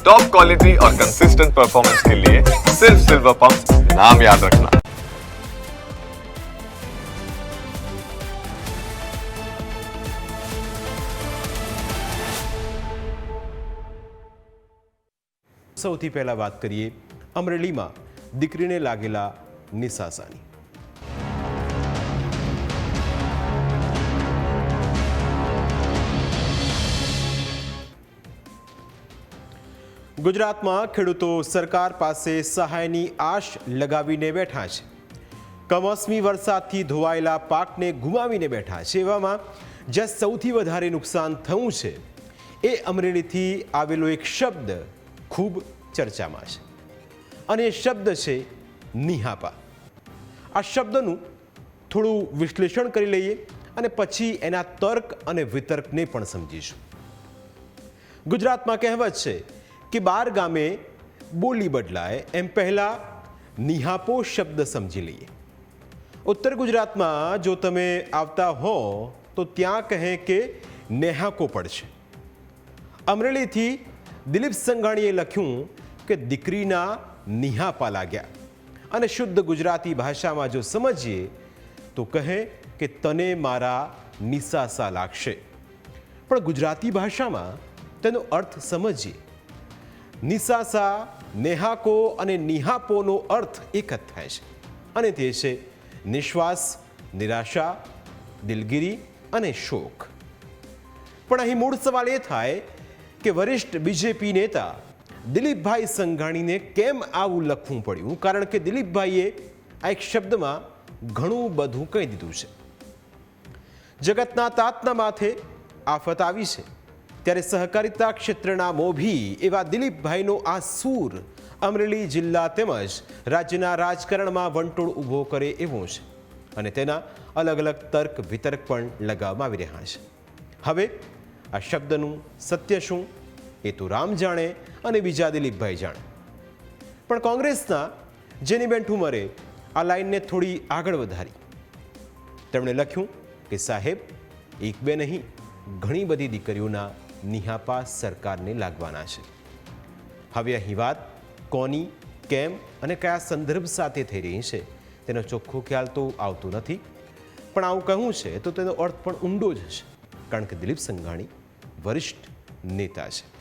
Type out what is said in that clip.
Top quality और consistent performance के लिए सिर्फ सिल्वर पंप नाम याद रखना સૌથી પહેલાં વાત કરીએ અમરેલીમાં દીકરીને લાગેલા નિશાસાની ગુજરાતમાં ખેડૂતો સરકાર પાસે સહાયની આશ લગાવીને બેઠા છે. કમોસમી વરસાદથી ધોવાયેલા પાકને ગુમાવીને બેઠા છે. એવામાં જ્યાં સૌથી વધારે નુકસાન થયું છે, એ અમરેલીથી આવેલો એક શબ્દ ખૂબ ચર્ચામાં છે. અને એ શબ્દ છે, નિહાપા. આ શબ્દનું થોડું વિશ્લેષણ કરી લઈએ અને પછી એના તર્ક અને વિતર્કને પણ સમજીશું. ગુજરાતમાં કહેવત છે કે બાર ગામે બોલી બદલાય. એમ પહેલાં નિહાપો શબ્દ સમજી લઈએ. ઉત્તર ગુજરાતમાં જો તમે આવતા હો, તો ત્યાં કહે કે નેહાકો પડશે. અમરેલીથી દિલીપ સંઘાણીએ લખ્યું કે દીકરીના નિહાપા લાગ્યા. અને શુદ્ધ ગુજરાતી ભાષામાં જો સમજીએ, તો કહે કે તને મારા નિસાસા લાગશે. પણ ગુજરાતી ભાષામાં તેનો અર્થ સમજીએ. નિસાસા, નેહાકો અને નિહાપોનો અર્થ એક જ થાય છે. અને તે છે નિશ્વાસ, નિરાશા, દિલગીરી અને શોક. પણ અહીં મૂળ સવાલ એ થાય કે વરિષ્ઠ બીજેપી નેતા દિલીપભાઈ સંઘાણીને કેમ આવું લખવું પડ્યું? કારણ કે દિલીપભાઈએ આ એક શબ્દમાં ઘણું બધું કહી દીધું છે. જગતના તાતના માથે આફત આવી છે. ત્યારે સહકારિતા ક્ષેત્રના મોભી એવા દિલીપભાઈનો આ સૂર અમરેલી જિલ્લા તેમજ રાજ્યના રાજકારણમાં વંટોળ ઊભો કરે એવો છે અને તેના અલગ અલગ તર્ક વિતર્ક પણ લગાવવામાં આવી રહ્યા છે. હવે આ શબ્દનું સત્ય શું? એ તો રામ જાણે અને બીજા દિલીપભાઈ જાણે. પણ કોંગ્રેસના જેનીબેન ઠુમરે આ લાઈનને થોડી આગળ વધારી. તેમણે લખ્યું કે સાહેબ, એક બે નહીં, ઘણી બધી દીકરીઓના નિહાપા સરકારને લાગવાના છે. હવે અહીં વાત કોની, કેમ અને કયા સંદર્ભ સાથે થઈ રહી છે, તેનો ચોખ્ખો ખ્યાલ તો આવતો નથી. પણ આવું કહું છે તો તેનો અર્થ પણ ઊંડો જ હશે, કારણ કે દિલીપ સંઘાણી વરિષ્ઠ નેતા છે.